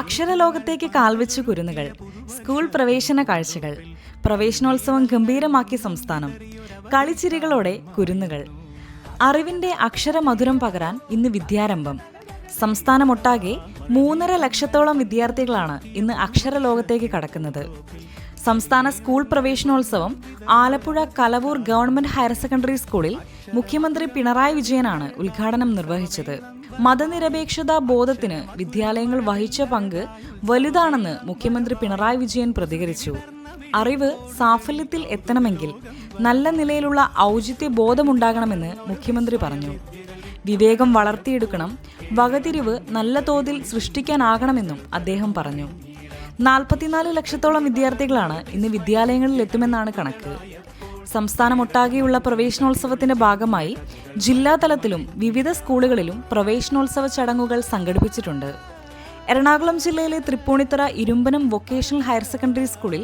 അക്ഷരലോകത്തേക്ക് കാൽവെച്ചു കുരുന്നുകൾ school പ്രവേശന കാഴ്ചകൾ പ്രവേശനോത്സവം ഗംഭീരമാക്കിയ സംസ്ഥാനം കളിച്ചിരികളോടെ കുരുന്നുകൾ. അറിവിന്റെ അക്ഷരമധുരം പകരാൻ ഇന്ന് വിദ്യാരംഭം. സംസ്ഥാനമൊട്ടാകെ മൂന്നര ലക്ഷത്തോളം വിദ്യാർത്ഥികളാണ് ഇന്ന് അക്ഷരലോകത്തേക്ക് കടക്കുന്നത്. സംസ്ഥാന സ്കൂൾ പ്രവേശനോത്സവം Alappuzha Kalavoor government higher secondary സ്കൂളിൽ മുഖ്യമന്ത്രി പിണറായി വിജയനാണ് ഉദ്ഘാടനം നിർവഹിച്ചത്. മതനിരപേക്ഷതാ ബോധത്തിന് വിദ്യാലയങ്ങൾ വഹിച്ച പങ്ക് വലുതാണെന്ന് മുഖ്യമന്ത്രി പിണറായി വിജയൻ പ്രതികരിച്ചു. അറിവ് സാഫല്യത്തിൽ എത്തണമെങ്കിൽ നല്ല നിലയിലുള്ള ഔചിത്യ ബോധമുണ്ടാകണമെന്ന് മുഖ്യമന്ത്രി പറഞ്ഞു. വിവേകം വളർത്തിയെടുക്കണം വകതിരിവ് നല്ല തോതിൽ സൃഷ്ടിക്കാനാകണമെന്നും അദ്ദേഹം പറഞ്ഞു. നാൽപ്പത്തിനാല് ലക്ഷത്തോളം വിദ്യാർത്ഥികളാണ് ഇന്ന് വിദ്യാലയങ്ങളിൽ എത്തുമെന്നാണ് കണക്ക്. സംസ്ഥാനമൊട്ടാകെയുള്ള പ്രവേശനോത്സവത്തിന്റെ ഭാഗമായി ജില്ലാതലത്തിലും വിവിധ സ്കൂളുകളിലും പ്രവേശനോത്സവ ചടങ്ങുകൾ സംഘടിപ്പിച്ചിട്ടുണ്ട്. എറണാകുളം ജില്ലയിലെ Thrippunithura Irumbanam vocational higher secondary സ്കൂളിൽ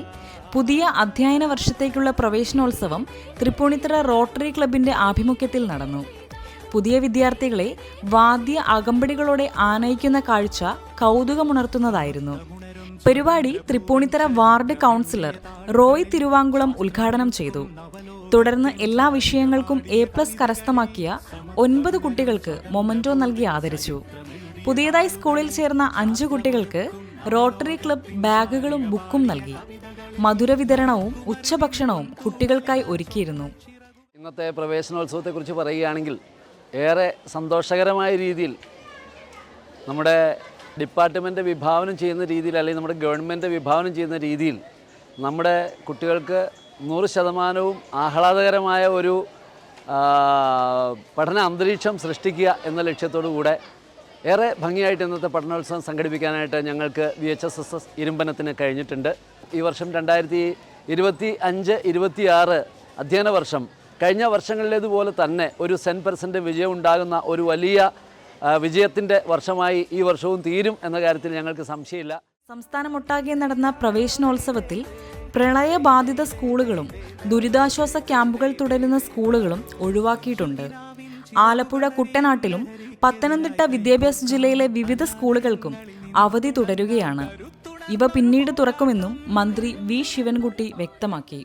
പുതിയ അധ്യയന വർഷത്തേക്കുള്ള പ്രവേശനോത്സവം തൃപ്പൂണിത്തറ റോട്ടറി ക്ലബിന്റെ ആഭിമുഖ്യത്തിൽ നടന്നു. പുതിയ വിദ്യാർത്ഥികളെ വാദ്യ അകമ്പടികളോടെ ആനയിക്കുന്ന കാഴ്ച കൗതുകമുണർത്തുന്നതായിരുന്നു. പരിപാടി തൃപ്പൂണിത്തറ വാർഡ് കൗൺസിലർ റോയ് തിരുവാങ്കുളം ഉദ്ഘാടനം ചെയ്തു. തുടർന്ന് എല്ലാ വിഷയങ്ങൾക്കും എ പ്ലസ് കരസ്ഥമാക്കിയ ഒൻപത് കുട്ടികൾക്ക് മൊമന്റോ നൽകി ആദരിച്ചു. പുതിയതായി സ്കൂളിൽ ചേർന്ന അഞ്ച് കുട്ടികൾക്ക് റോട്ടറി ക്ലബ് ബാഗുകളും ബുക്കും നൽകി. മധുര വിതരണവും ഉച്ചഭക്ഷണവും കുട്ടികൾക്കായി ഒരുക്കിയിരുന്നു. ഇന്നത്തെ പ്രവേശനോത്സവത്തെക്കുറിച്ച് പറയുകയാണെങ്കിൽ ഏറെ സന്തോഷകരമായ രീതിയിൽ നമ്മുടെ ഡിപ്പാർട്ട്മെന്റ് വിഭാവനം ചെയ്യുന്ന രീതിയിൽ അല്ലെങ്കിൽ നമ്മുടെ ഗവൺമെന്റ് വിഭാവനം ചെയ്യുന്ന രീതിയിൽ നമ്മുടെ കുട്ടികൾക്ക് നൂറ് ശതമാനവും ആഹ്ലാദകരമായ ഒരു പഠന അന്തരീക്ഷം സൃഷ്ടിക്കുക എന്ന ലക്ഷ്യത്തോടു കൂടെ ഏറെ ഭംഗിയായിട്ട് ഇന്നത്തെ പഠനോത്സവം സംഘടിപ്പിക്കാനായിട്ട് ഞങ്ങൾക്ക് V H S S S ഇരുമ്പനത്തിന് കഴിഞ്ഞിട്ടുണ്ട്. ഈ വർഷം രണ്ടായിരത്തി ഇരുപത്തി അഞ്ച് ഇരുപത്തിയാറ് അധ്യയന വർഷം കഴിഞ്ഞ വർഷങ്ങളിലേതുപോലെ തന്നെ ഒരു സെൻ പെർസെന്റ് വിജയം ഉണ്ടാകുന്ന ഒരു വലിയ വിജയത്തിന്റെ വർഷമായി ഈ വർഷവും തീരും എന്ന കാര്യത്തിൽ ഞങ്ങൾക്ക് സംശയമില്ല. സംസ്ഥാനമൊട്ടാകെ നടന്ന പ്രവേശനോത്സവത്തിൽ പ്രളയബാധിത സ്കൂളുകളും ദുരിതാശ്വാസ ക്യാമ്പുകൾ തുടരുന്ന സ്കൂളുകളും ഒഴിവാക്കിയിട്ടുണ്ട്. ആലപ്പുഴ കുട്ടനാട്ടിലും പത്തനംതിട്ട വിദ്യാഭ്യാസ ജില്ലയിലെ വിവിധ സ്കൂളുകൾക്കും അവധി തുടരുകയാണ്. ഇവ പിന്നീട് തുറക്കുമെന്നും മന്ത്രി വി. ശിവൻകുട്ടി വ്യക്തമാക്കി.